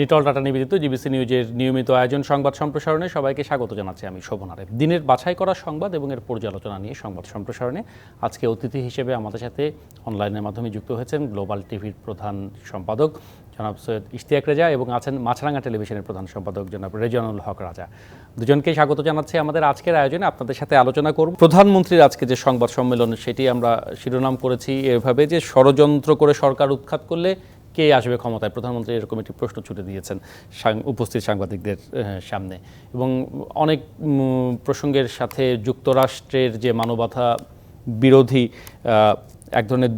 Nitol tata নিবেদিত GBC নিউজের নিয়মিত আয়োজন সংবাদ সম্প্রসারণে সবাইকে স্বাগত জানাচ্ছি আমি শোভন আরেফ দিনের বাছাই করা সংবাদ এবং এর পর্যালোচনা নিয়ে সংবাদ সম্প্রসারণে আজকে অতিথি হিসেবে আমাদের সাথে অনলাইনের মাধ্যমে যুক্ত হয়েছেন গ্লোবাল টিভির প্রধান সম্পাদক জনাব সৈয়দ ইশতিয়াক রেজা এবং আছেন মাছরাঙ্গা টেলিভিশনের প্রধান সম্পাদক জনাব রেজানুল হক রাজা। দুজনকে স্বাগত জানাচ্ছি আমাদের আজকের আয়োজনে, আপনাদের সাথে আলোচনা করব। প্রধানমন্ত্রীর আজকে যে সংবাদ সম্মেলন, সেটি আমরা শিরোনাম করেছি এভাবে যে ষড়যন্ত্র করে সরকার উৎখাত করলে কে আসবে ক্ষমতায়? প্রধানমন্ত্রী এরকম একটি প্রশ্ন ছুটে দিয়েছেন উপস্থিত সাংবাদিকদের সামনে। এবং অনেক প্রসঙ্গের সাথে যুক্তরাষ্ট্রের যে মানবতা বিরোধী এক ধরনের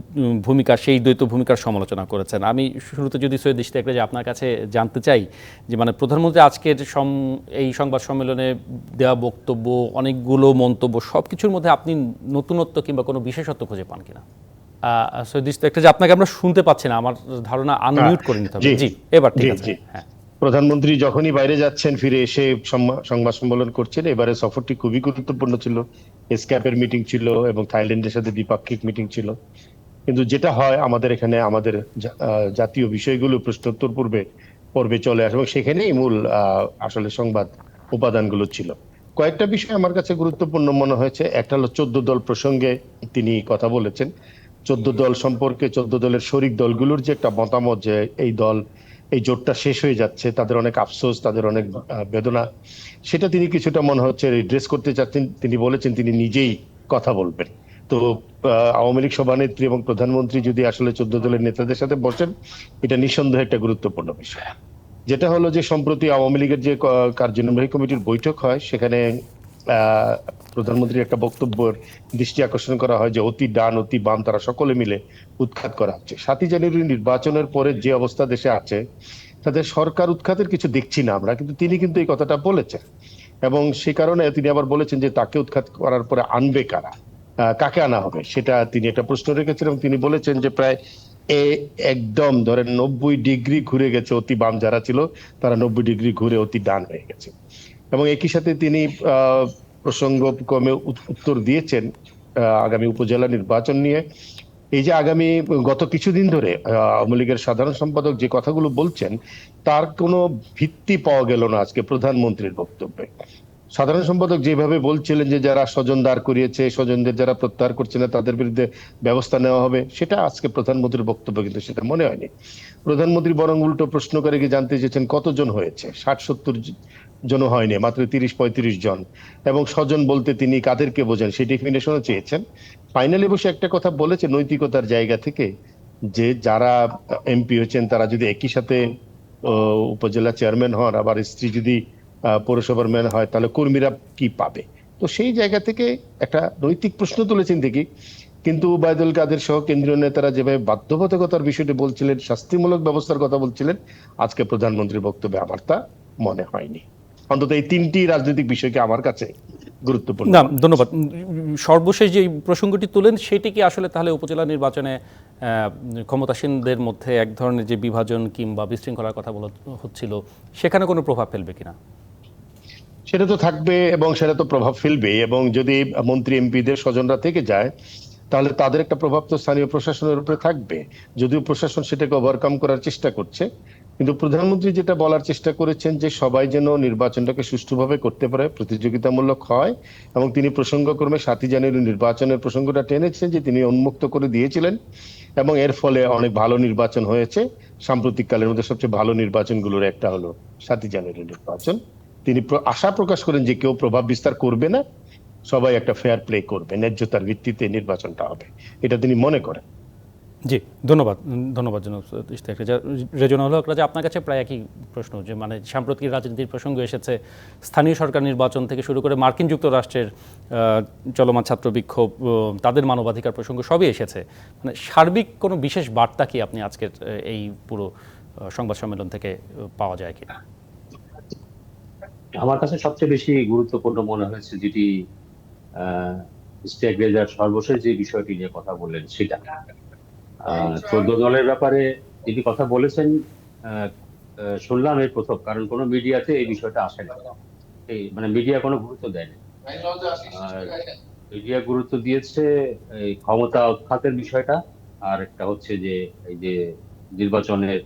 ভূমিকা, সেই দ্বৈত ভূমিকার সমালোচনা করেছেন। আমি শুরুতে যদি সৈয়দ ইশতিয়াক যে আপনার কাছে জানতে চাই যে মানে প্রধানমন্ত্রী আজকের সম, এই সংবাদ সম্মেলনে দেওয়া বক্তব্য, অনেকগুলো মন্তব্য সব কিছুর মধ্যে আপনি নতুনত্ব কিংবা কোনো বিশেষত্ব খুঁজে পান কিনা? আহ, সৈয়দ যে আপনাকে আমরা শুনতে পাচ্ছি না আমার ধারণা আনমিউট করে নিতে হবে। জি, এবার ঠিক আছে। হ্যাঁ। প্রধানমন্ত্রী যখনই বাইরে যাচ্ছেন ফিরে এসে সংবাদ সম্মেলন করছেন এবারে সফরটি খুবই গুরুত্বপূর্ণ ছিল। এসক্যাপের মিটিং ছিল এবং থাইল্যান্ডের সাথে দ্বিপাক্ষিক মিটিং ছিল। কিন্তু যেটা হয় আমাদের এখানে আমাদের জাতীয় বিষয়গুলো প্রশ্নোত্তর পূর্বে পর্বে চলে আসে এবং সেখানেই মূল আহ, আসলে সংবাদ উপাদানগুলো ছিল। কয়েকটা বিষয় আমার কাছে গুরুত্বপূর্ণ মনে হয়েছে। একটা হলো চোদ্দ দল প্রসঙ্গে তিনি কথা বলেছেন। চোদ্দ দল সম্পর্কে, চোদ্দ দলের শরিক দলগুলোর যে একটা মতামত যে এই দল, এই জোটটা শেষ হয়ে যাচ্ছে, তাদের অনেক আফসোস, তাদের অনেক বেদনা, সেটা তিনি কিছুটা মনে হচ্ছে রিড্রেস করতে চাচ্ছেন। তিনি বলেছেন তিনি নিজেই কথা বলবেন। তো আওয়ামী লীগ সভানেত্রী এবং প্রধানমন্ত্রী যদি আসলে চোদ্দ দলের নেতাদের সাথে বসেন, এটা নিঃসন্দেহে একটা গুরুত্বপূর্ণ বিষয়। যেটা হলো যে, সম্প্রতি আওয়ামী লীগের যে কার্যনির্বাহী কমিটির বৈঠক হয়, সেখানে প্রধানমন্ত্রীর একটা বক্তব্যের দৃষ্টি আকর্ষণ করা হয় যে অতি ডান, অতি বাম, তারা সকলে মিলে উৎখাত করা হচ্ছে। সাতই জানুয়ারি নির্বাচনের পরে যে অবস্থা দেশে আছে, তাদের সরকার উৎখাতের কিছু দেখছি না আমরা, কিন্তু তিনি কিন্তু এই কথাটা বলেছেন। এবং সে কারণে তিনি আবার বলেছেন যে তাকে উৎখাত করার পরে আনবে কারা কাকে আনা হবে, সেটা তিনি একটা প্রশ্ন রেখেছেন এবং তিনি বলেছেন যে প্রায় এ একদম ধরেন নব্বই ডিগ্রি ঘুরে গেছে অতি বাম যারা ছিল, তারা নব্বই ডিগ্রি ঘুরে অতি ডান হয়ে গেছে। এবং একই সাথে তিনি প্রসঙ্গক্রমে উত- উত্তর দিয়েছেন আগামী উপজেলা নির্বাচন নিয়ে। এই যে আগামী, গত কিছুদিন ধরে আওয়ামী লীগের সাধারণ সম্পাদক যে কথাগুলো বলছেন, তার কোনো ভিত্তি পাওয়া গেল না আজকে প্রধানমন্ত্রীর বক্তব্যে। সাধারণ সম্পাদক যেভাবে বলছিলেন যে যারা স্বজন দাঁড় করিয়েছে, স্বজনদের যারা প্রত্যাহার করছে না, তাদের বিরুদ্ধে ব্যবস্থা নেওয়া হবে, সেটা আজকে প্রধানমন্ত্রীর বক্তব্য, কিন্তু সেটা মনে হয়নি। প্রধানমন্ত্রী বরং উল্টো প্রশ্ন করে গিয়ে জানতে চেয়েছেন, কতজন হয়েছে? ষাট সত্তর জন হয়নি, মাত্র তিরিশ পঁয়ত্রিশ জন। এবং স্বজন বলতে তিনি কাদেরকে বোঝেন, সেই ডেফিনেশনও চেয়েছেন। ফাইনালি বসে একটা কথা বলেছে নৈতিকতার জায়গা থেকে, যে যারা এমপি হয়েছেন, তারা যদি একই সাথে উপজেলা চেয়ারম্যান হন, আবার স্ত্রী যদি পৌরসভার ম্যান হয়, তাহলে কর্মীরা কি পাবে? তো সেই জায়গা থেকে একটা নৈতিক প্রশ্ন তুলেছেন দেখি কিন্তু উবায়দুল কাদের সহ কেন্দ্রীয় নেতারা যেভাবে বাধ্যবাধকতার বিষয়টি বলছিলেন, শাস্তিমূলক ব্যবস্থার কথা বলছিলেন, আজকে প্রধানমন্ত্রীর বক্তব্যে আমার তা মনে হয়নি। অন্তত এই তিনটি রাজনৈতিক বিষয়কে আমার কাছে গুরুত্বপূর্ণ। না ধন্যবাদ। সর্বশেষ যে প্রসঙ্গটি তুলেন সেটি কি আসলে তাহলে উপজেলা নির্বাচনে ক্ষমতাসীনদের মধ্যে এক ধরনের যে বিভাজন কিংবা বিশৃঙ্খলার কথা বলা হচ্ছিল সেখানে কোনো প্রভাব ফেলবে কিনা? সেটা তো থাকবে এবং সেটা তো প্রভাব ফেলবে। এবং যদি মন্ত্রী এমপিদের স্বজনরা থেকে যায় তাহলে তাদের একটা প্রভাব তো স্থানীয় প্রশাসনের উপরে থাকবে। যদিও প্রশাসন সেটাকে ওভারকাম করার চেষ্টা করছে কিন্তু প্রধানমন্ত্রী যেটা বলার চেষ্টা করেছেন যে সবাই যেন নির্বাচনটাকে সুষ্ঠুভাবে করতে পারে, প্রতিযোগিতামূলক হয়, এবং তিনি প্রসঙ্গক্রমে সাতই জানুয়ারি নির্বাচনের প্রসঙ্গটা টেনেছেন যে তিনি উন্মুক্ত করে দিয়েছিলেন, এবং এর ফলে অনেক ভালো নির্বাচন হয়েছে। সাম্প্রতিক কালের মধ্যে সবচেয়ে ভালো নির্বাচনগুলোর একটা হলো সাতই জানুয়ারি নির্বাচন। তিনি আশা প্রকাশ করেন যে কেউ প্রভাব বিস্তার করবে না, সবাই একটা ফেয়ার প্লে করবে, ন্যায্যতার ভিত্তিতে নির্বাচনটা হবে, এটা তিনি মনে করেন। জি, ধন্যবাদ ধন্যবাদ জনাব রেজনাল হক রাজা আপনার কাছে প্রায় একই প্রশ্ন যে মানে সাম্প্রতিক রাজনীতির প্রসঙ্গ এসেছে, স্থানীয় সরকার নির্বাচন থেকে শুরু করে মার্কিন যুক্তরাষ্ট্রের চলমান ছাত্র বিক্ষোভ তাদের মানবাধিকার প্রসঙ্গ সবই এসেছে। মানে সার্বিক কোনো বিশেষ বার্তা কি আপনি আজকের এই পুরো সংবাদ সম্মেলন থেকে পাওয়া যায় কিনা? আমার কাছে সবচেয়ে বেশি গুরুত্বপূর্ণ মনে হয়েছে যেটি সর্বশেষ যে বিষয়টি নিয়ে কথা বললেন সেটা। চোদ্দ দলের ব্যাপারে যিনি কথা বলেছেন শুনলাম এই প্রথম, কারণ কোনো মিডিয়াতে এই বিষয়টা আসে না। এই মানে মিডিয়া কোনো গুরুত্ব দেয় না। মিডিয়া গুরুত্ব দিয়েছে এই ক্ষমতা উৎখাতের বিষয়টা, আর একটা হচ্ছে যে, এই যে নির্বাচনের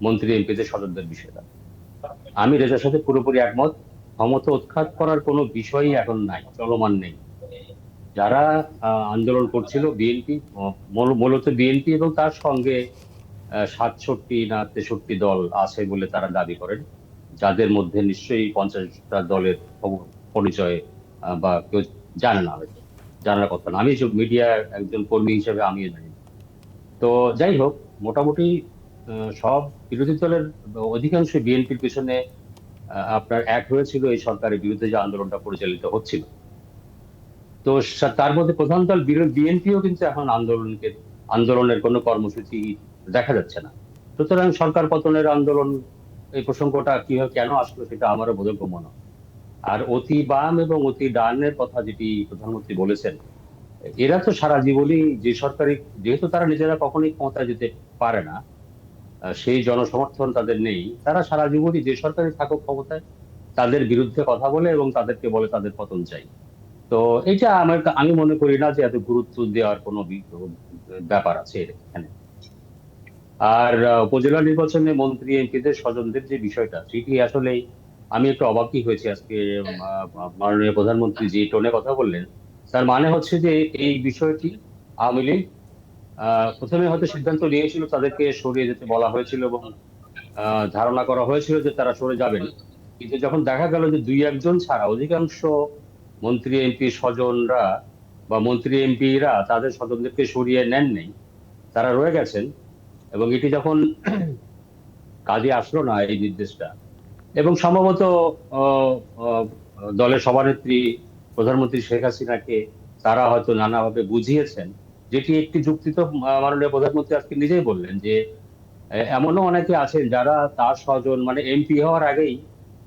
মন্ত্রী এমপিদের স্বজনদের বিষয়টা। আমি রেজার সাথে পুরোপুরি একমত, ক্ষমতা উৎখাত করার কোনো বিষয়ই এখন নাই, চলমান নেই। যারা আন্দোলন করছিল বিএনপি মূলত বিএনপি এবং তার সঙ্গে সাতষট্টি না তেষট্টি দল আছে বলে তারা দাবি করেন। যাদের মধ্যে নিশ্চয়ই পঞ্চাশটা দলের পরিচয় বা কেউ জানে না হয়তো, জানার কথা না। আমি মিডিয়ার একজন কর্মী হিসেবে আমিও জানি তো যাই হোক, মোটামুটি সব বিরোধী দলের অধিকাংশ বিএনপির পিছনে আপনার এক হয়েছিল এই সরকারের বিরুদ্ধে যে আন্দোলনটা পরিচালিত হচ্ছিল। তো তার মধ্যে প্রধান দল বিএনপিও কিন্তু এখন আন্দোলনকে, আন্দোলনের কোনো কর্মসূচি দেখা যাচ্ছে না সুতরাং সরকার পতনের আন্দোলন এই প্রসঙ্গটা কীভাবে কেন আসলো সেটা আমারও বোধগম্য হয়। আর অতি বাম এবং অতি ডানের কথা যেটি প্রধানমন্ত্রী বলেছেন, এরা তো সারা জীবনই যে সরকারি, যেহেতু তারা নিজেরা কখনোই ক্ষমতায় যেতে পারে না সেই জনসমর্থন তাদের নেই, তারা সারা জীবনই যে সরকারি থাকুক ক্ষমতায় তাদের বিরুদ্ধে কথা বলে এবং তাদেরকে বলে তাদের পতন চাই তো এটা আমার আমি মনে করি না যে এত গুরুত্ব দেওয়ার কোনো ব্যাপার আছে এখানে। আর উপজেলা নির্বাচনে মন্ত্রী এমপিদের স্বজনদের যে বিষয়টা সেটি আসলে আমি একটু অবাকই হয়েছি আজকে মাননীয় প্রধানমন্ত্রী যে টোনে কথা বললেন তার মানে হচ্ছে যে এই বিষয়টি আওয়ামী লীগ আহ, প্রথমে হয়তো সিদ্ধান্ত নিয়েছিল তাদেরকে সরিয়ে যেতে বলা হয়েছিল এবং আহ, ধারণা করা হয়েছিল যে তারা সরে যাবেন। কিন্তু যখন দেখা গেল যে দুই একজন ছাড়া অধিকাংশ মন্ত্রী এমপি স্বজনরা বা মন্ত্রী এমপিরা তাদের স্বজনদেরকে সরিয়ে নেন নেই তারা রয়ে গেছেন এবং এটি যখন কাজে আসলো না এই নির্দেশটা এবং সম্ভবত দলের সভানেত্রী প্রধানমন্ত্রী শেখ হাসিনাকে তারা হয়তো নানাভাবে বুঝিয়েছেন যেটি একটি যুক্তি তো মাননীয় প্রধানমন্ত্রী আজকে নিজেই বললেন যে এমনও অনেকে আছেন যারা তার স্বজন মানে এমপি হওয়ার আগেই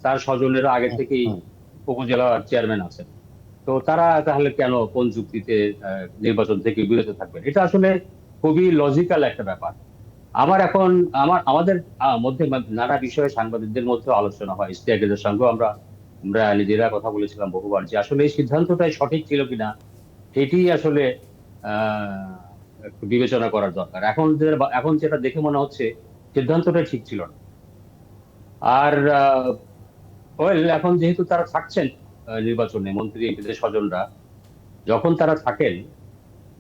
তার স্বজনেরা আগে থেকেই উপজেলা চেয়ারম্যান আছেন। তো তারা তাহলে কেন কোন যুক্তিতে নির্বাচন থেকে বিরত থাকবেন? এটা আসলে খুবই লজিক্যাল একটা ব্যাপার। আমার এখন, আমার, আমাদের মধ্যে নানা বিষয়ে সাংবাদিকদের মধ্যে আলোচনা হয়। ইস্তিয়াকের সঙ্গে আমরা আমরা নিজেরা কথা বলেছিলাম বহুবার যে আসলে এই সিদ্ধান্তটাই সঠিক ছিল কিনা সেটি আসলে বিবেচনা করার দরকার। এখন এখন যেটা দেখে মনে হচ্ছে, সিদ্ধান্তটা ঠিক ছিল না। আর ওয়েল এখন যেহেতু তারা থাকছেন নির্বাচনে মন্ত্রী এমপিদের স্বজনরা, যখন তারা থাকেন,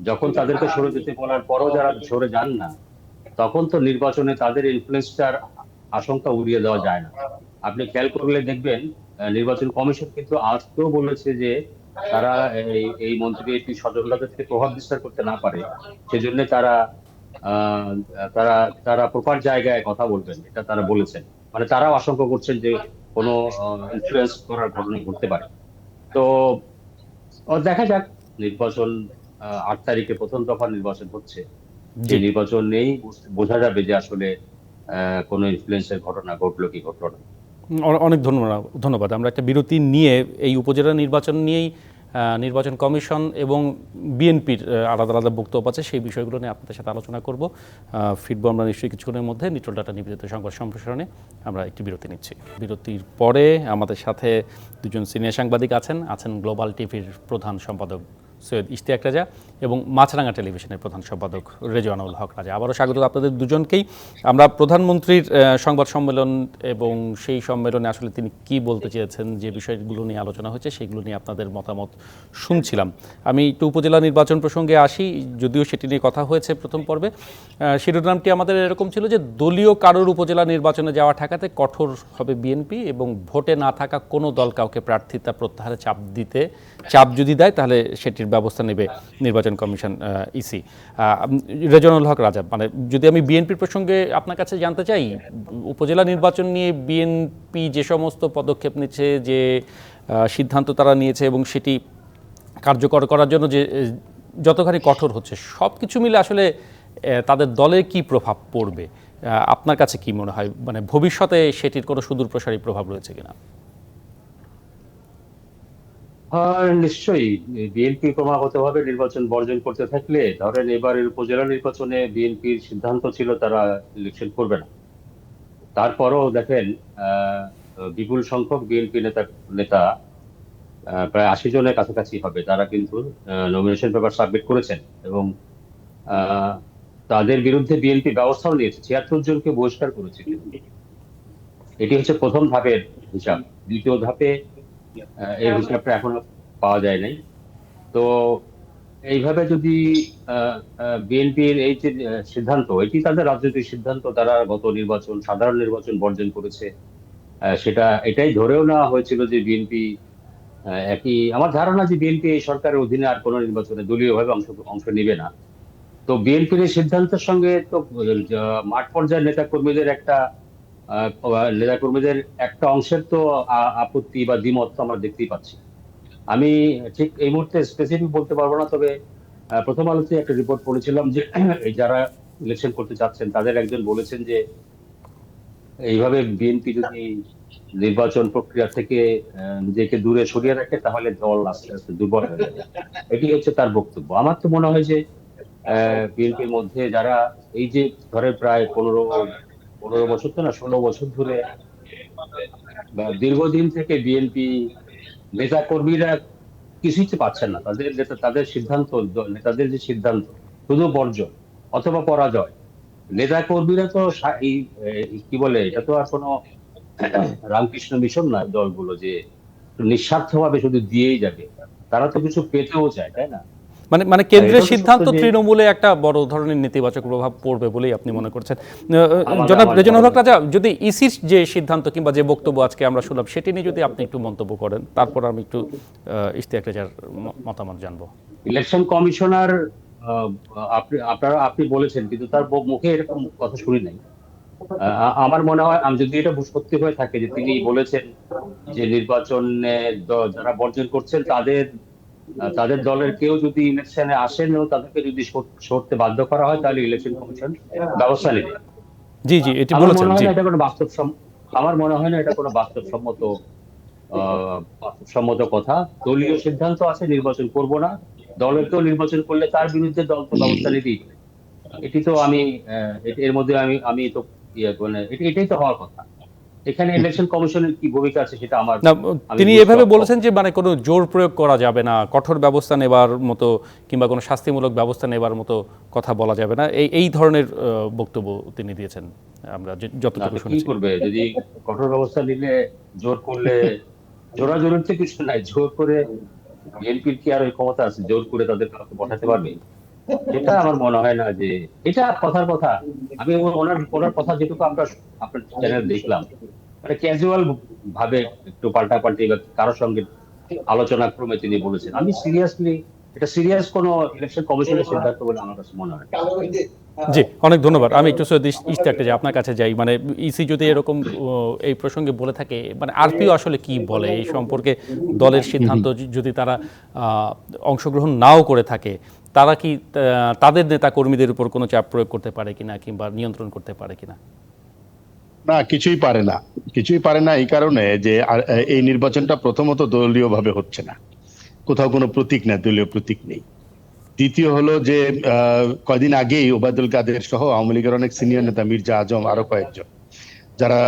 যখন তাদেরকে সরে যেতে বলার পরও যারা সরে যান না, তখন তো নির্বাচনে তাদের ইনফ্লুয়েন্সটার আশঙ্কা উড়িয়ে দেওয়া যায় না। আপনি খেয়াল করলে দেখবেন নির্বাচন কমিশন কিন্তু আজকেও বলেছে যে তারা এই মন্ত্রী এমপি স্বজনরা যাতে প্রভাব বিস্তার করতে না পারে। সেজন্য তারা তারা তারা প্রপার জায়গায় কথা বলবেন, এটা তারা বলেছেন। মানে তারাও আশঙ্কা করছেন যে কোনো ইনফ্লুয়েন্স করার ঘটনা ঘটতে পারে। তো দেখা যাক। নির্বাচন আট তারিখে প্রথম দফা নির্বাচন হচ্ছে। যে নির্বাচন নেই বোঝা যাবে যে আসলে আহ, কোনো ইনফ্লুয়েন্সের ঘটনা ঘটলো কি ঘটলো না। অনেক ধন্যবাদ ধন্যবাদ। আমরা একটা বিরতি নিয়ে এই উপজেলা নির্বাচন নিয়েই নির্বাচন কমিশন এবং বিএনপির আলাদা আলাদা বক্তব্য আছে, সেই বিষয়গুলো নিয়ে আপনাদের সাথে আলোচনা করব। ফিরবো আমরা নিশ্চয়ই কিছুক্ষণের মধ্যে নিটল ডাটা নিবেদিত সংবাদ সম্প্রসারণে। আমরা একটি বিরতি নিচ্ছি। বিরতির পরে আমাদের সাথে দুজন সিনিয়র সাংবাদিক আছেন আছেন গ্লোবাল টিভির প্রধান সম্পাদক সৈয়দ ইশতিয়াক রাজা এবং মাছরাঙ্গা টেলিভিশনের প্রধান সম্পাদক রেজওয়ানুল হক রাজা। আবারও স্বাগত আপনাদের দুজনকেই। আমরা প্রধানমন্ত্রীর সংবাদ সম্মেলন এবং সেই সম্মেলনে আসলে তিনি কি বলতে চেয়েছেন, যে বিষয়গুলো নিয়ে আলোচনা হয়েছে সেগুলো নিয়ে আপনাদের মতামত শুনছিলাম। আমি একটু উপজেলা নির্বাচন প্রসঙ্গে আসি, যদিও সেটি নিয়ে কথা হয়েছে প্রথম পর্বে। শিরোনামটি আমাদের এরকম ছিল যে দলীয় কারোর উপজেলা নির্বাচনে যাওয়া ঠেকাতে কঠোর হবে বিএনপি এবং ভোটে না থাকা কোনো দল কাউকে প্রার্থিতা প্রত্যাহারে চাপ দিতে, চাপ যদি দেয় তাহলে সেটির ব্যবস্থা নেবে নির্বাচন কমিশন ইসি। রেজনুল হক রাজা মানে যদি আমি বিএনপির প্রসঙ্গে আপনার কাছে জানতে চাই, উপজেলা নির্বাচন নিয়ে বিএনপি যে সমস্ত পদক্ষেপ নিচ্ছে, যে সিদ্ধান্ত তারা নিয়েছে এবং সেটি কার্যকর করার জন্য যে যতখানি কঠোর হচ্ছে সব কিছু মিলে আসলে তাদের দলে কি প্রভাব পড়বে? আপনার কাছে কি মনে হয়? মানে ভবিষ্যতে সেটির কোনো সুদূর প্রসারী প্রভাব রয়েছে কিনা? নিশ্চয়ই। বিএনপি ক্রমাগতভাবে নির্বাচন বর্জন করতে থাকলে, ধরেন এবারের উপজেলা নির্বাচনে বিএনপির সিদ্ধান্ত ছিল তারা ইলেকশন করবে না। তারপরও দেখেন বিপুল সংখ্যক বিএনপি নেতা নেতা প্রায় আশি জনের কাছাকাছি হবে। তারা কিন্তু নমিনেশন পেপার সাবমিট করেছেন এবং তাদের বিরুদ্ধে বিএনপি ব্যবস্থাও নিয়েছে। ছিয়াত্তর জনকে বহিষ্কার করেছে। এটি হচ্ছে প্রথম ধাপের হিসাব। দ্বিতীয় ধাপে এর হিসাবটা এখনও পাওয়া যায় নাই। তো এইভাবে যদি বিএনপির এই যে সিদ্ধান্ত, এটি তাদের রাজনৈতিক সিদ্ধান্ত, তারা গত নির্বাচন, সাধারণ নির্বাচন বর্জন করেছে। সেটা, এটাই ধরেও নেওয়া হয়েছিল যে বিএনপি একই, আমার ধারণা যে বিএনপি এই সরকারের অধীনে আর কোনো নির্বাচনে দলীয়ভাবে অংশ অংশ নেবে না। তো বিএনপির এই সিদ্ধান্তের সঙ্গে তো মাঠ পর্যায়ের নেতা কর্মীদের একটা নেতা কর্মীদের একটা অংশের তো আপত্তি বা দ্বিমত আমরা দেখতেই পাচ্ছি। আমি ঠিক এই মুহূর্তে স্পেসিফিক বলতে পারব না, তবে প্রথম আলোতে একটা রিপোর্ট পড়েছিলাম যে যারা ইলেকশন করতে চাচ্ছেন, তাদের একজন বলেছেন যে, এইভাবে বিএনপি যদি নির্বাচন প্রক্রিয়া থেকে নিজেকে দূরে সরিয়ে রাখে, তাহলে দল আস্তে আস্তে দুর্বল হয়ে যাবে। এটি হচ্ছে তার বক্তব্য। আমার তো মনে হয় যে বিএনপির মধ্যে যারা, এই যে ধরে প্রায় পনেরো পনেরো বছর তো না, ষোলো বছর ধরে দীর্ঘদিন থেকে বিএনপি নেতা কর্মীরা কিছুই পাচ্ছেন না। তাদের নেতা, তাদের সিদ্ধান্ত, নেতাদের যে সিদ্ধান্ত, শুধু বর্জন অথবা পরাজয়। নেতা কর্মীরা তো কি বলে, এটা তো আর কোনো রামকৃষ্ণ মিশন নয় দলগুলো যে নিঃস্বার্থভাবে শুধু দিয়েই যাবে। তারা তো কিছু পেতেও চায়, তাই না? মানে মানে কেন্দ্রের সিদ্ধান্ত তৃণমূলে একটা বড় ধরনের নেতিবাচক প্রভাব পড়বে বলেই আপনি মনে করছেন। জনাব রেজনুল হক রাজা যদি ইসির যে সিদ্ধান্ত কিংবা যে বক্তব্য আজকে আমরা শুনলাম সেটি নিয়ে যদি আপনি একটু মন্তব্য করেন তারপর আমি একটু ইশতিয়াক রেজার মতামত জানব। ইলেকশন কমিশনার আপনি আপনারা আপনি বলেছেন কিন্তু তার মুখে এরকম কথা শুনি নাই। আমার মনে হয় আমি যদি এটা সত্যি হয়ে থাকে যে তিনি বলেছেন যে নির্বাচনে যারা বর্জন করছেন তাদের তাদের দলের কেউ যদি ইলেকশনে আসেন এবং তাদেরকে যদি সরতে বাধ্য করা হয় তাহলে ইলেকশন কমিশন ব্যবস্থা নেবে। জি জি এটি বলেছেন জি। এটা কোনো বাস্তব আমার মনে হয় না এটা কোনো বাস্তবসম্মত বাস্তবসম্মত কথা। দলীয় সিদ্ধান্ত আছে নির্বাচন করব না। দলের কেউ নির্বাচন করলে তার বিরুদ্ধে দল তো ব্যবস্থা নিতেই। এটি তো আমি এর মধ্যে আমি আমি তো ইয়ে মানে এটি- এটাই তো হওয়ার কথা। এখানে ইলেকশন কমিশনের কি ভূমিকা আছে সেটা আমার তিনি এভাবে বলেছেন যে মানে কোনো জোর প্রয়োগ করা যাবে না কঠোর ব্যবস্থা নেবার মতো কিংবা কোনো শাস্তিমূলক ব্যবস্থা নেবার মতো কথা বলা যাবে না। এই এই ধরনের বক্তব্য তিনি দিয়েছেন। আমরা যতটুকু শুনেছি। করবে? যদি কঠোর ব্যবস্থা নিলে জোর করলে জোরা জোরের তো কিছু নাই জোর করে বিএনপির কি আর ওই ক্ষমতা আছে? জোর করে তাদের কাউকে পাঠাতে পারবে? এটা আমার মনে হয় না যে, এটা কথার কথা। আমি ওনার ওনার কথা যেটুকু আমরা আপনার চ্যানেল দেখলাম। মানে ক্যাজুয়াল ভাবে একটু পাল্টাপাল্টি বা কারোর সঙ্গে আলোচনা ক্রমে তিনি বলেছেন। আমি সিরিয়াসলি এটা সিরিয়াস কোন ইলেকশন কমিশনের সিদ্ধান্ত বলে আমার কাছে মনে হয় জি, অনেক ধন্যবাদ। আমি একটু সৈয়দ ইশ- ইশতিয়াকটা যে আপনার কাছে যাই। মানে ইসি যদি এরকম এই প্রসঙ্গে বলে থাকে মানে আরপিও আসলে কি বলে? এই সম্পর্কে দলের সিদ্ধান্ত যদি তারা অংশগ্রহণ নাও করে থাকে তারা কি তাদের নেতা কর্মীদের উপর কোনো চাপ প্রয়োগ করতে পারে কিনা কিংবা নিয়ন্ত্রণ করতে পারে কিনা? না, কিছুই পারে না। কিছুই পারে না এই কারণে যে এই নির্বাচনটা প্রথমত দলীয় ভাবে হচ্ছে না। কোথাও কোনো প্রতীক না দলীয় প্রতীক নেই। দ্বিতীয় হলো যে কয়দিন আগেই ওবায়দুল কাদের সহ আওয়ামী লীগের অনেক সিনিয়র নেতা মির্জা আজম, আরও কয়েকজন, যারা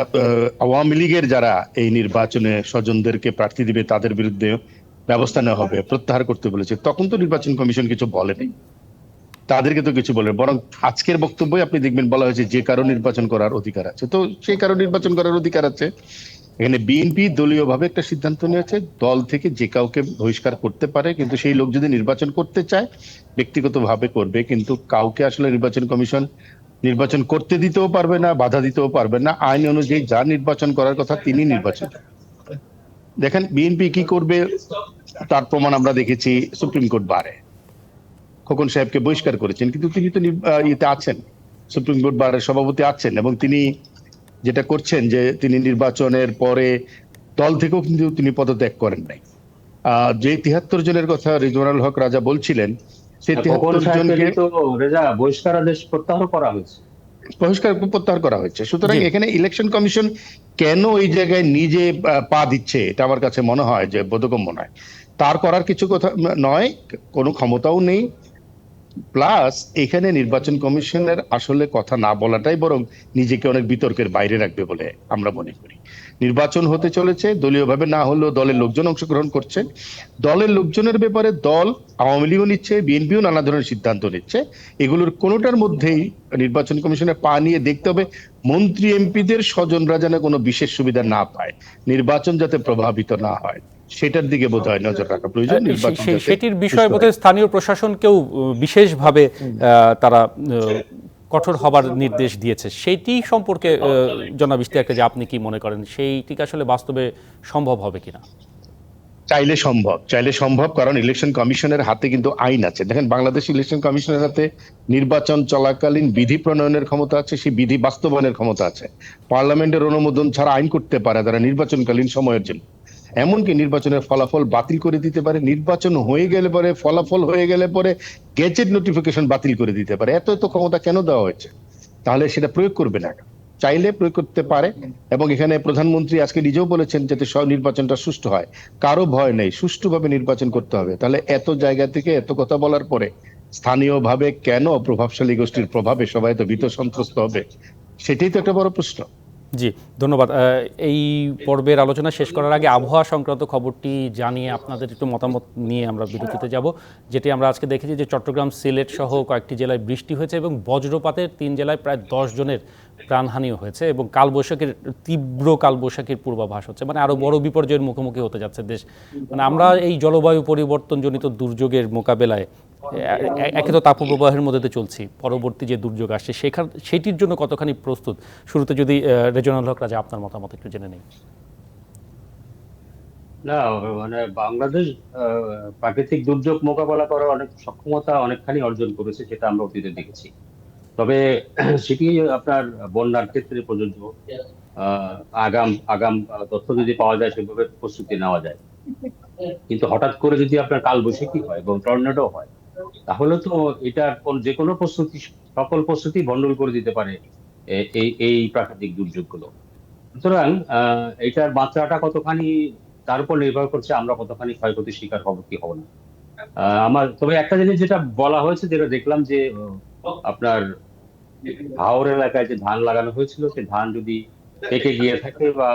আওয়ামী লীগের যারা এই নির্বাচনে স্বজনদেরকে প্রার্থী দিবে, তাদের বিরুদ্ধে ব্যবস্থা নেওয়া হবে, প্রত্যাহার করতে বলেছে। তখন তো নির্বাচন কমিশন কিছু বলেনি। তাদেরকে তো কিছু বলে বরং আজকের বক্তব্যই আপনি দেখবেন বলা হয়েছে যে কারও নির্বাচন করার অধিকার আছে। তো সেই কারও নির্বাচন করার অধিকার আছে। এখানে বিএনপি দলীয় ভাবে একটা সিদ্ধান্ত নিয়েছে, দল থেকে যে কাউকে বহিষ্কার করতে পারে, কিন্তু সেই লোক যদি নির্বাচন করতে চায় ব্যক্তিগত ভাবে করবে, কিন্তু কাউকে আসলে নির্বাচন কমিশন নির্বাচন করতে দিতেও পারবে না, বাধা দিতেও পারবে না। আইন অনুযায়ী যা নির্বাচন করার কথা তিনি নির্বাচন। দেখেন বিএনপি কি করবে তার প্রমাণ আমরা দেখেছি সুপ্রিম কোর্ট বারে। খোকন সাহেবকে বহিষ্কার করেছেন কিন্তু তিনি তো ইয়েতে আছেন। সুপ্রিম কোর্ট বারের সভাপতি আছেন এবং তিনি যেটা করছেন যে তিনি নির্বাচনের পরে দল থেকেও কিন্তু তিনি পদত্যাগ করেন নাই। আহ, যে তিহাত্তর জনের কথা রিজওয়ানুল হক রাজা বলছিলেন সেই তিহাত্তর জনকে তো রেজা বহিষ্কার আদেশ প্রত্যাহার করা হয়েছে। বহিষ্কার প্রত্যাহার করা হয়েছে। সুতরাং এখানে ইলেকশন কমিশন কেন এই জায়গায় নিজে পা দিচ্ছে? এটা আমার কাছে মনে হয় যে বোধগম্য নয়। তার করার কিছু কথা নয়, কোনো ক্ষমতাও নেই। প্লাস এখানে নির্বাচন কমিশনের আসলে কথা না বলাটাই বরং নিজেকে অনেক বিতর্কের বাইরে রাখবে বলে আমরা মনে করি। নির্বাচন হতে চলেছে দলীয়ভাবে না হলেও দলের লোকজন অংশগ্রহণ করছে। দলের লোকজনের ব্যাপারে দল আওয়ামী লীগও নিচ্ছে বিএনপিও নানা ধরনের সিদ্ধান্ত নিচ্ছে। এগুলোর কোনোটার মধ্যেই নির্বাচন কমিশনের পা নিয়ে দেখতে হবে মন্ত্রী এমপিদের স্বজনরা যেন কোনো বিশেষ সুবিধা না পায় নির্বাচন যাতে প্রভাবিত না হয়। সেটার দিকে বোধ হয় নজর রাখা প্রয়োজন নির্বাচন সেটির বিষয়ে। বোধহয় স্থানীয় প্রশাসনকেও বিশেষভাবে আহ, তারা কঠোর হবার নির্দেশ দিয়েছে। সেইটি সম্পর্কে জনাব ইশতিয়াক, যে আপনি কি মনে করেন, সেইটিকে আসলে বাস্তবে সম্ভব হবে কিনা? চাইলে সম্ভব চাইলে সম্ভব, কারণ ইলেকশন কমিশনের হাতে কিন্তু আইন আছে। দেখেন, বাংলাদেশ ইলেকশন কমিশনের হাতে নির্বাচন চলাকালীন বিধি প্রণয়নের ক্ষমতা আছে, সেই বিধি বাস্তবায়নের ক্ষমতা আছে। পার্লামেন্টের অনুমোদন ছাড়া আইন করতে পারে, তারা নির্বাচনকালীন সময়ের জন্য। এমনকি নির্বাচনের ফলাফল বাতিল করে দিতে পারে, নির্বাচন হয়ে গেলে পরে, ফলাফল হয়ে গেলে পরে গেজেট নোটিফিকেশন বাতিল করে দিতে পারে। এত এত ক্ষমতা কেন দেওয়া হয়েছে? তাহলে সেটা প্রয়োগ করবে না চাইলে প্রয়োগ করতে পারে এবং এখানে প্রধানমন্ত্রী আজকে নিজেও বলেছেন যাতে সব নির্বাচনটা সুষ্ঠু হয়। কারও ভয় নেই, সুষ্ঠুভাবে নির্বাচন করতে হবে। তাহলে এত জায়গা থেকে এত কথা বলার পরে স্থানীয়ভাবে কেন প্রভাবশালী গোষ্ঠীর প্রভাবে সবাই তো ভীত সন্ত্রস্ত হবে? সেটাই তো একটা বড় প্রশ্ন। জি, ধন্যবাদ। এই পর্বের আলোচনা শেষ করার আগে আবহাওয়া সংক্রান্ত খবরটি জানিয়ে আপনাদের একটু মতামত নিয়ে আমরা বিরতিতে যাব, যেটি আমরা আজকে দেখেছি যে চট্টগ্রাম সিলেট সহ কয়েকটি জেলায় বৃষ্টি হয়েছে এবং বজ্রপাতের তিন জেলায় প্রায় দশ জনের প্রাণহানিও হয়েছে এবং কালবৈশাখীর, তীব্র কালবৈশাখীর পূর্বাভাস হচ্ছে। মানে আরও বড় বিপর্যয়ের মুখোমুখি হতে যাচ্ছে দেশ। মানে আমরা এই জলবায়ু পরিবর্তনজনিত দুর্যোগের মোকাবেলায় একে তো তাপপ্রবাহের মধ্যে চলছি। পরবর্তী যে দুর্যোগ আসছে, সেখান, সেটির জন্য কতখানি প্রস্তুত? শুরুতে যদি রেজনাল হক রাজা, আপনার মতামত একটু জেনে নেই। না মানে বাংলাদেশ প্রাকৃতিক দুর্যোগ মোকাবেলা করার অনেক সক্ষমতা অনেকখানি অর্জন করেছে, সেটা আমরা অতীতে দেখেছি। তবে সেটি আপনার বন্যার ক্ষেত্রে প্রযোজ্য আগাম আগাম তথ্য যদি পাওয়া যায়, সেভাবে প্রস্তুতি নেওয়া যায়। কিন্তু হঠাৎ করে যদি আপনার কালবৈশাখী হয় এবং টর্নেডো হয় তাহলে তো এটা যে কোনো প্রস্তুতি, সকল প্রস্তুতি ভণ্ডুল করে দিতে পারে এই এই প্রাকৃতিক দুর্যোগগুলো। সুতরাং এটার মাত্রাটা কতখানি, তার উপর নির্ভর করছে আমরা কতখানি ক্ষয়ক্ষতির শিকার হব, কি হব না। আমার তবে একটা জিনিস যেটা বলা হয়েছে, যেটা দেখলাম যে আপনার হাওর এলাকায় যে ধান লাগানো হয়েছিল সেই ধান যদি পেকে গিয়ে থাকে বা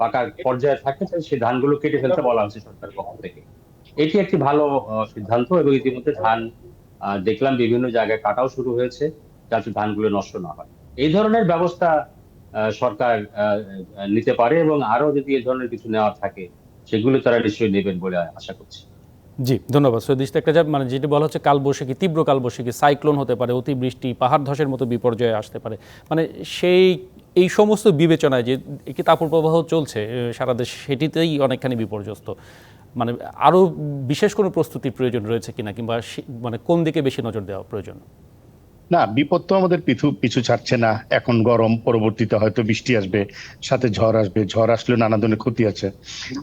পাকা পর্যায়ে থাকে, তাহলে সেই ধানগুলো কেটে ফেলতে বলা হয়েছে সরকারের পক্ষ থেকে। এটি একটি ভালো সিদ্ধান্ত এবং ইতিমধ্যে ধান দেখলাম বিভিন্ন জায়গায় কাটাও শুরু হয়েছে যাতে ধানগুলো নষ্ট না হয়। এই ধরনের ব্যবস্থা সরকার নিতে পারে এবং আরও যদি এই ধরনের কিছু নেওয়া থাকে, সেগুলো তারা নিশ্চয়ই নেবেন বলে আশা করছি। জি, ধন্যবাদ। সৈয়দ ইশতিয়াক রাজা মানে যেটি বলা হচ্ছে কালবৈশাখী, তীব্র কালবৈশাখী সাইক্লোন হতে পারে, অতিবৃষ্টি, পাহাড় ধসের মতো বিপর্যয় আসতে পারে। মানে সেই, এই সমস্ত বিবেচনায় যে একটি তাপপ্রবাহ চলছে সারা দেশ, সেটিতেই অনেকখানি বিপর্যস্ত। মানে আরও বিশেষ কোনো প্রস্তুতির প্রয়োজন রয়েছে কিনা কিংবা মানে কোন দিকে বেশি নজর দেওয়া প্রয়োজন? না, বিপদ তো আমাদের পিছু পিছু ছাড়ছে না। এখন গরম, পরবর্তীতে হয়তো বৃষ্টি আসবে, সাথে ঝড় আসবে। ঝড় আসলে নানা ধরনের ক্ষতি আছে।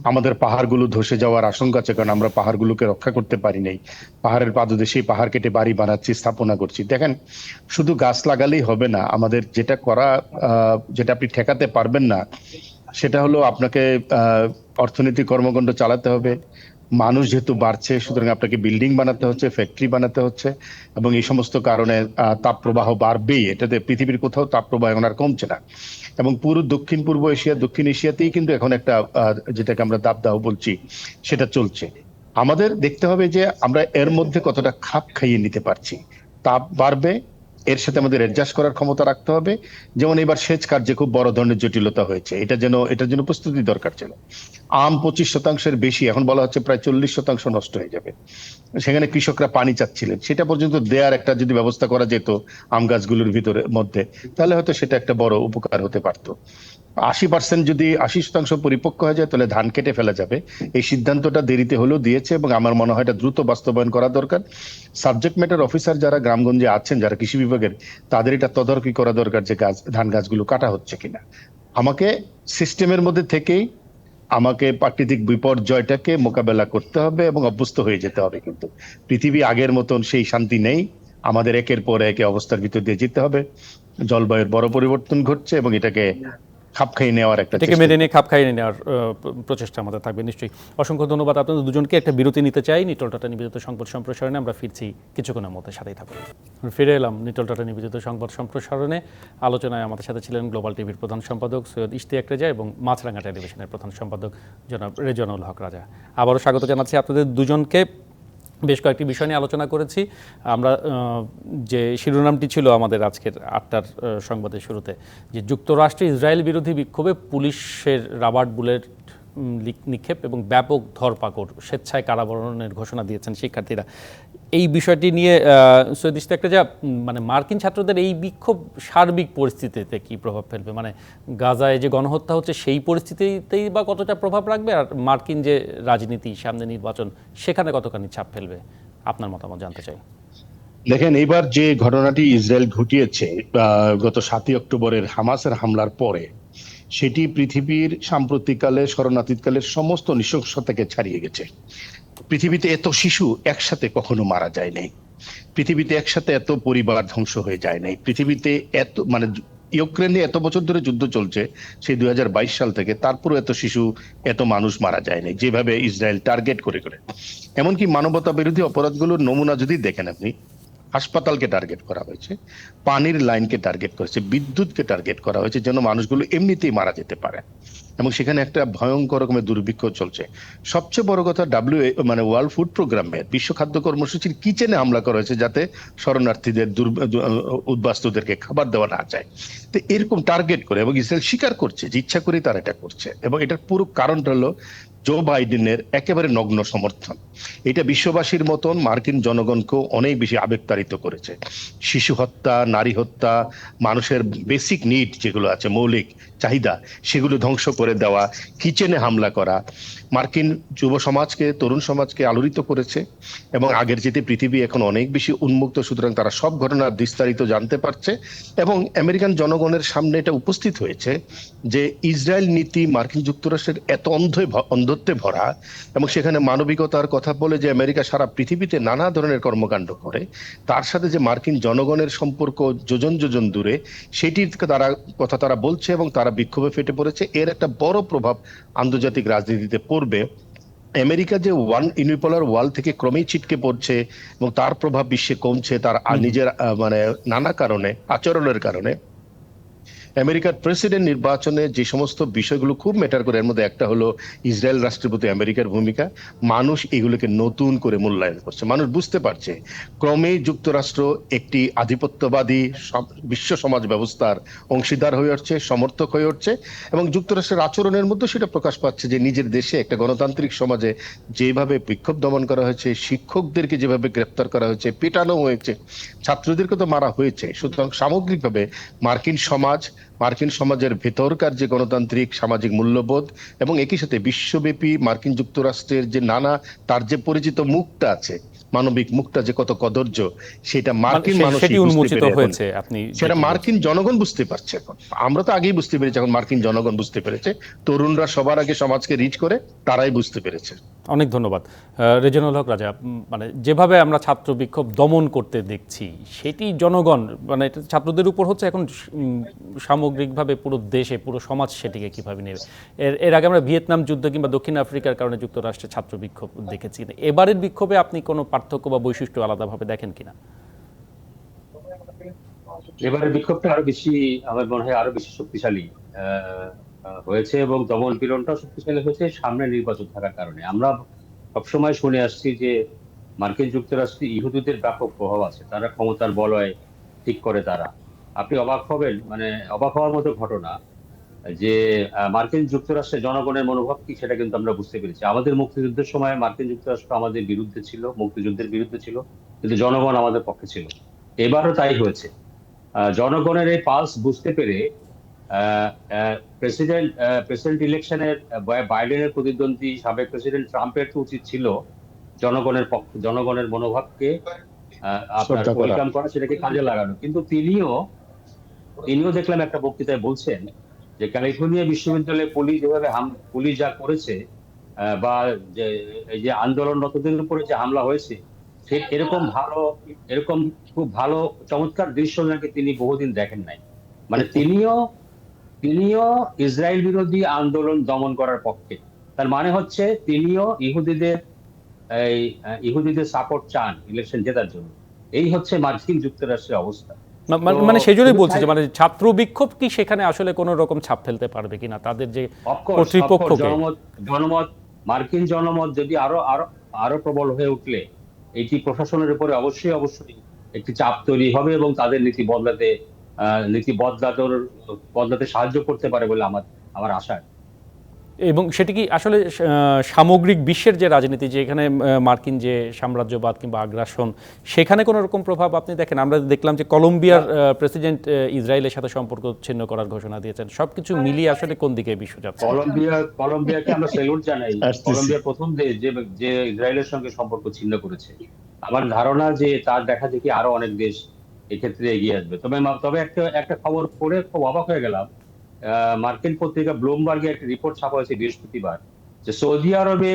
আমাদের পাহাড়গুলো ধসে যাওয়ার আশঙ্কা আছে, কারণ আমরা পাহাড়গুলোকে রক্ষা করতে পারি নাই। পাহাড়ের পাদদেশে পাহাড় কেটে বাড়ি বানাচ্ছি, স্থাপনা করছি। দেখেন, শুধু গাছ লাগালেই হবে না। আমাদের যেটা করা যেটা আপনি ঠেকাতে পারবেন না সেটা হলো আপনাকে অর্থনৈতিক কর্মকাণ্ড চালাতে হবে। মানুষ যেহেতু বাড়ছে, সুতরাং আপনাকে বিল্ডিং বানাতে হচ্ছে, ফ্যাক্টরি বানাতে হচ্ছে, এবং এই সমস্ত কারণে তাপপ্রবাহ বাড়বেই। এটাতে পৃথিবীর কোথাও তাপপ্রবাহ এখন আর কমছে না। এবং পুরো দক্ষিণ পূর্ব এশিয়া, দক্ষিণ এশিয়াতেই কিন্তু এখন একটা যেটাকে আমরা দাবদাহ বলছি, সেটা চলছে। আমাদের দেখতে হবে যে আমরা এর মধ্যে কতটা খাপ খাইয়ে নিতে পারছি। তাপ বাড়বে এর সাথে আমাদের অ্যাডজাস্ট করার ক্ষমতা রাখতে হবে। যেমন এবার সেচ কার্যে খুব বড় ধরনের জটিলতা হয়েছে। এটা যেন, এটার জন্য প্রস্তুতি দরকার ছিল। আম পঁচিশ শতাংশের বেশি, এখন বলা হচ্ছে প্রায় চল্লিশ শতাংশ নষ্ট হয়ে যাবে। সেখানে কৃষকরা পানি চাচ্ছিলেন। সেটা পর্যন্ত দেয়ার একটা যদি ব্যবস্থা করা যেত আম গাছগুলোর ভিতরে, মধ্যে, তাহলে হয়তো সেটা একটা বড় উপকার হতে পারতো। আশি পার্সেন্ট যদি আশি শতাংশ পরিপক্ক হয়ে যায়, তাহলে ধান কেটে ফেলা যাবে। এই সিদ্ধান্তটা দেরিতে হলেও দিয়েছে এবং আমার মনে হয় এটা দ্রুত বাস্তবায়ন করা দরকার। সাবজেক্ট ম্যাটার অফিসার যারা গ্রামগঞ্জে আছেন, যারা কৃষি বিভাগের, তাদের এটা তদারকি করা দরকার যে গাছ, ধান গাছগুলো কাটা হচ্ছে কিনা। আমাকে সিস্টেমের মধ্যে থেকেই আমাকে প্রাকৃতিক বিপর্যয়টাকে মোকাবেলা করতে হবে এবং অভ্যস্ত হয়ে যেতে হবে কিন্তু। পৃথিবী আগের মতন সেই শান্তি নেই। আমাদের একের পর একে অবস্থার ভিতর দিয়ে যেতে হবে। জলবায়ুর বড় পরিবর্তন ঘটছে এবং এটাকে খাপ খাইয়ে নেওয়ার একটা থেকে। মেনে নিয়ে খাপ খাইয়ে নেওয়ার প্রচেষ্টা আমাদের থাকবে নিশ্চয়ই। অসংখ্য ধন্যবাদ আপনাদের দুজনকে। একটা বিরতি নিতে চাই নিটল টাটা নিবেদিত সংবাদ সম্প্রসারণে। আমরা ফিরছি কিছুক্ষণের মধ্যে সাথেই থাকুন। ফিরে এলাম নিটল টাটা নিবেদিত সংবাদ সম্প্রসারণে। আলোচনায় আমাদের সাথে ছিলেন গ্লোবাল টিভির প্রধান সম্পাদক সৈয়দ ইশতিয়াক রেজা এবং মাছরাঙ্গা টেলিভিশনের প্রধান সম্পাদক জনাব রেজনুল হক রাজা। আবারও স্বাগত জানাচ্ছি আপনাদের দুজনকে। বেশ কয়েকটি বিষয় নিয়ে আলোচনা করেছি। আমরা যে শিরোনামটি ছিল আমাদের আজকের আটটার সংবাদের শুরুতে, যে যুক্তরাষ্ট্রে ইসরায়েল বিরোধী বিক্ষোভে পুলিশের রাবার বুলেট নিক্ষেপ এবং ব্যাপক ধরপাকড়, স্বেচ্ছায় কারাবরণের ঘোষণা দিয়েছেন শিক্ষার্থীরা। এই বিষয়টি নিয়ে সৈয়দ রেজা উম, মানে মার্কিন ছাত্রদের এই বিক্ষোভ সার্বিক পরিস্থিতিতে কি প্রভাব ফেলবে? মানে গাজায় যে গণহত্যা হচ্ছে সেই পরিস্থিতিতেই বা কতটা প্রভাব রাখবে? আর মার্কিন যে রাজনীতি সামনে নির্বাচন সেখানে কতখানি ছাপ ফেলবে? আপনার মতামত জানতে চাই। দেখেন এবার যে ঘটনাটি ইসরায়েল ঘটিয়েছে গত সাতই অক্টোবরের হামাসের হামলার পরে সেটি পৃথিবীর সাম্প্রতিককালে শরণাতীতকালের সমস্ত নৃশংসতাকে ছাড়িয়ে গেছে। পৃথিবীতে এত শিশু একসাথে কখনো মারা যায় নাই। পৃথিবীতে একসাথে এত পরিবার ধ্বংস হয়ে যায় নাই। পৃথিবীতে এত মানে ইউক্রেনে এত বছর ধরে যুদ্ধ চলছে, সেই দুই হাজার বাইশ সাল থেকে তারপরও এত শিশু, এত মানুষ মারা যায় নাই, যেভাবে ইসরায়েল টার্গেট করে করে। এমনকি মানবতা বিরোধী অপরাধগুলোর নমুনা যদি দেখেন আপনি হাসপাতালকে টার্গেট করা হয়েছে, পানির লাইনকে টার্গেট করেছে বিদ্যুৎকে টার্গেট করা হয়েছে, যেন মানুষগুলো এমনিতেই মারা যেতে পারে। এবং সেখানে একটা ভয়ঙ্কর রকমের দুর্ভিক্ষ চলছে। সবচেয়ে বড় কথা ডাব্লিউ মানে ওয়ার্ল্ড ফুড প্রোগ্রামে বিশ্ব খাদ্য কর্মসূচির কিচেনে হামলা করা হয়েছে যাতে শরণার্থীদের উদ্বাস্তুদেরকে খাবার দেওয়া না যায়। তো এরকম টার্গেট করে এবং ইসরায়েল স্বীকার করছে যে ইচ্ছা করেই তারা এটা করছে। এবং এটার পুরো কারণটা হলো জো বাইডেনের একেবারে নগ্ন সমর্থন। এটা বিশ্ববাসীর মতন মার্কিন জনগণকেও অনেক বেশি আবেগতাড়িত করেছে। শিশু হত্যা, নারী হত্যা, মানুষের বেসিক নিড যেগুলো আছে, মৌলিক চাহিদা, সেগুলো ধ্বংস করে দেওয়া, কিচেনে হামলা করা মার্কিন যুব সমাজকে, তরুণ সমাজকে আলোড়িত করেছে এবং আগের যেতে পৃথিবী এখন অনেক বেশি উন্মুক্ত, সুতরাং তারা সব ঘটনার বিস্তারিত জানতে পারছে এবং আমেরিকান জনগণের সামনে এটা উপস্থিত হয়েছে যে ইসরায়েল নীতি মার্কিন যুক্তরাষ্ট্রের এত অন্ধ অন্ধত্বে ভরা এবং সেখানে মানবিকতার কথা বলে যে আমেরিকা সারা পৃথিবীতে নানা ধরনের কর্মকাণ্ড করে, তার সাথে যে মার্কিন জনগণের সম্পর্ক যোজন যোজন দূরে, সেটির তারা, কথা তারা বলছে এবং তারা বিক্ষোভে ফেটে পড়েছে। এর একটা বড় প্রভাব আন্তর্জাতিক রাজনীতিতে পড়বে আমেরিকা যে ওয়ান ইউনিপোলার ওয়াল থেকে ক্রমেই ছিটকে পড়ছে এবং তার প্রভাব বিশ্বে কমছে তার নিজের মানে নানা কারণে আচরণের কারণে। আমেরিকার প্রেসিডেন্ট নির্বাচনে যে সমস্ত বিষয়গুলো খুব ম্যাটার করে, এর মধ্যে একটা হলো ইসরায়েল রাষ্ট্রপতি আমেরিকার ভূমিকা। মানুষ এগুলোকে নতুন করে মূল্যায়ন করছে। মানুষ বুঝতে পারছে ক্রমেই যুক্তরাষ্ট্র একটি আধিপত্যবাদী বিশ্ব সমাজ ব্যবস্থার অংশীদার হয়ে উঠছে, সমর্থক হয়ে উঠছে এবং যুক্তরাষ্ট্রের আচরণের মধ্যে সেটা প্রকাশ পাচ্ছে যে নিজের দেশে একটা গণতান্ত্রিক সমাজে যেভাবে বিক্ষোভ দমন করা হয়েছে, শিক্ষকদেরকে যেভাবে গ্রেপ্তার করা হয়েছে, পেটানো হয়েছে, ছাত্রদেরকে তো মারা হয়েছে। সুতরাং সামগ্রিকভাবে মার্কিন সমাজ মার্কিন সমাজের ভেতরকার যে গণতান্ত্রিক সামাজিক মূল্যবোধ এবং একই সাথে বিশ্বব্যাপী মার্কিন যুক্তরাষ্ট্রের যে নানা, তার যে পরিচিত মুখটা আছে মানবিক মুখটা যে কত কদর্য সেটা মার্কিন মানে মানুষ উন্মোচিত হয়েছে আপনি সেটা মার্কিন জনগণ বুঝতে পারছে এখন। আমরা তো আগেই বুঝতে পেরেছি এখন মার্কিন জনগণ বুঝতে পেরেছে। তরুণরা সবার আগে সমাজকে রিচ করে তারাই বুঝতে পেরেছে। অনেক ধন্যবাদ। রেজানুল হক রাজা মানে যেভাবে আমরা ছাত্র বিক্ষোভ দমন করতে দেখছি সেটি জনগণ মানে ছাত্রদের উপর হচ্ছে এখন সামগ্রিকভাবে পুরো দেশে পুরো সমাজ সেটিকে কীভাবে নেবে? এর এর আগে আমরা ভিয়েতনাম যুদ্ধ কিংবা দক্ষিণ আফ্রিকার কারণে যুক্তরাষ্ট্রে ছাত্র বিক্ষোভ দেখেছি। এবারের বিক্ষোভে আপনি কোনো পার্থক্য বা বৈশিষ্ট্য আলাদাভাবে দেখেন কিনা? এবারে বিক্ষোভটা আরও বেশি আমার মনে হয় আরও বেশি শক্তিশালী হয়েছে এবং দমন পীড়নটাও শক্তিশালী হয়েছে সামনে নির্বাচন থাকার কারণে। আমরা সবসময় শুনে আসছি যে মার্কিন যুক্তরাষ্ট্রে ইহুদিদের ব্যাপক প্রভাব আছে, তারা ক্ষমতার বলয় ঠিক করে তারা। আপনি অবাক হবেন মানে অবাক হওয়ার মতো ঘটনা। যে মার্কিন যুক্তরাষ্ট্রের জনগণের মনোভাব কি সেটা কিন্তু আমরা বুঝতে পেরেছি। আমাদের মুক্তিযুদ্ধের সময় মার্কিন যুক্তরাষ্ট্র আমাদের বিরুদ্ধে ছিল মুক্তিযুদ্ধের বিরুদ্ধে ছিল কিন্তু জনগণ আমাদের পক্ষে ছিল। এবারও তাই হয়েছে। জনগণের এই পালস বুঝতে পেরে প্রেসিডেন্ট প্রেসিডেন্ট ইলেকশনের বাইডেনের প্রতিদ্বন্দ্বী সাবেক প্রেসিডেন্ট ট্রাম্পের তো উচিত ছিল জনগণের পক্ষ জনগণের মনোভাবকে আপনার। ওয়েলকাম করা সেটাকে কাজে লাগানো। কিন্তু তিনিও তিনিও দেখলাম একটা বক্তৃতায় বলছেন যে ক্যালিফোর্নিয়া বিশ্ববিদ্যালয়ে পুলিশ যেভাবে পুলিশ যা করেছে বা যে, এই যে আন্দোলনরতদের উপরে যে হামলা হয়েছে, সে এরকম ভালো, এরকম খুব ভালো, চমৎকার দৃশ্য নাকি তিনি বহুদিন দেখেন নাই। মানে তিনিও তিনিও ইসরায়েল বিরোধী আন্দোলন দমন করার পক্ষে। তার মানে হচ্ছে তিনিও ইহুদিদের, এই ইহুদিদের সাপোর্ট চান ইলেকশন জেতার জন্য। এই হচ্ছে মার্কিন যুক্তরাষ্ট্রের অবস্থা। মানে সেই জন্যই বলছি যে মানে ছাত্র বিক্ষোভ কি সেখানে আসলে কোনো রকম ছাপ ফেলতে পারবে কিনা তাদের যে কর্তৃপক্ষকে। জনমত জনমত মার্কিন জনমত যদি আরও আরও আরও প্রবল হয়ে উঠলে এটি প্রশাসনের উপরে অবশ্যই অবশ্যই একটি চাপ তৈরি হবে এবং তাদের নীতি বদলাতে আহ, নীতি বদলাতে বদলাতে সাহায্য করতে পারে বলে আমার আমার আশা এবং সেটি কি আসলে সামগ্রিক বিশ্বের যে রাজনীতি যে এখানে মার্কিন যে সাম্রাজ্যবাদ কিংবা আগ্রাসন সেখানে কোনো রকম প্রভাব আপনি দেখেন? আমরা দেখলাম যে কলম্বিয়ার প্রেসিডেন্ট ইসরায়েলের সাথে সম্পর্ক ছিন্ন করার ঘোষণা দিয়েছেন। সবকিছু মিলিয়ে আসলে কোন দিকে বিশ্ব যাচ্ছে? কলম্বিয়া কলম্বিয়াকে আমরা সেলুট জানাই। কলম্বিয়া প্রথম দেশ যে যে ইসরায়েলের সঙ্গে সম্পর্ক ছিন্ন করেছে। আমার ধারণা যে তার দেখা দেখি আরও অনেক দেশ এক্ষেত্রে এগিয়ে আসবে। তবে মা- তবে একটা একটা খবর পড়ে খুব অবাক হয়ে গেলাম মার্কিন পত্রিকা ব্লুমবার্গে একটা রিপোর্ট ছাপা হয়েছে বৃহস্পতিবার যে সৌদি আরবে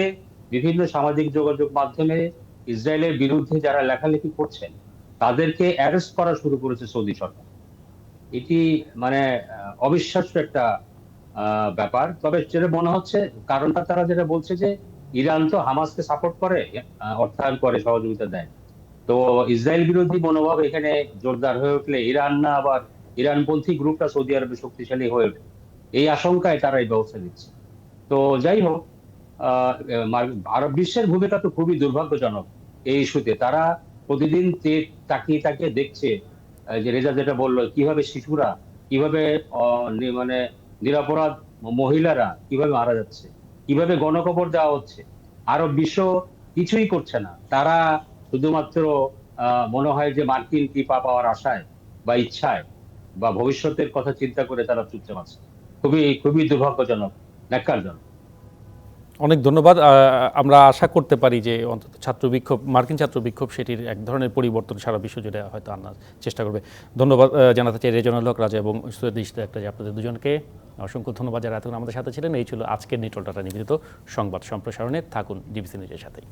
বিভিন্ন সামাজিক যোগাযোগ মাধ্যমে ইসরায়েলের বিরুদ্ধে যারা লেখালেখি করছেন, তাদেরকে অ্যারেস্ট করা শুরু করেছে সৌদি সরকার। এটি মানে অবিশ্বাস্য একটা ব্যাপার। তবে যেটা মনে হচ্ছে, কারণটা তারা যেটা বলছে যে ইরান তো হামাসকে সাপোর্ট করে অর্থায়ন করে, সহযোগিতা দেয়। তো ইসরায়েল বিরোধী মনোভাব এখানে জোরদার হয়ে উঠলে ইরান না আবার ইরানপন্থী গ্রুপটা সৌদি আরবে শক্তিশালী হয়ে ওঠে। এই আশঙ্কায় তারা এই ব্যবস্থা নিচ্ছে। তো যাই হোক আরব বিশ্বের ভূমিকা তো খুবই দুর্ভাগ্যজনক এই ইস্যুতে। তারা প্রতিদিন তাকিয়ে তাকিয়ে দেখছে যে রেজা যেটা বলল, কীভাবে শিশুরা, কীভাবে মানে নিরাপরাধ মহিলারা কীভাবে মারা যাচ্ছে, কীভাবে গণকবর দেওয়া হচ্ছে, আরব বিশ্ব কিছুই করছে না। তারা শুধুমাত্র মনে হয় যে মার্কিন টিপা পাওয়ার আশায় বা ইচ্ছায় বা ভবিষ্যতের কথা চিন্তা করে তারা চুপচাপ আছে। খুবই খুবই দুর্ভাগ্যজনক, ন্যাক্কারজনক। অনেক ধন্যবাদ। আমরা আশা করতে পারি যে অন্তত ছাত্র বিক্ষোভ, মার্কিন ছাত্র বিক্ষোভ সেটির এক ধরনের পরিবর্তন সারা বিশ্ব জুড়ে হয়তো আনার চেষ্টা করবে। ধন্যবাদ জানাতে চাই রেজনাল হক, রাজা এবং একটা আপনাদের দুজনকে অসংখ্য ধন্যবাদ যারা এতক্ষণ আমাদের সাথে ছিলেন। এই ছিল আজকের নিটল টাটা নিবেদিত সংবাদ সম্প্রসারণে। থাকুন ডিবিসি নিউজের সাথেই।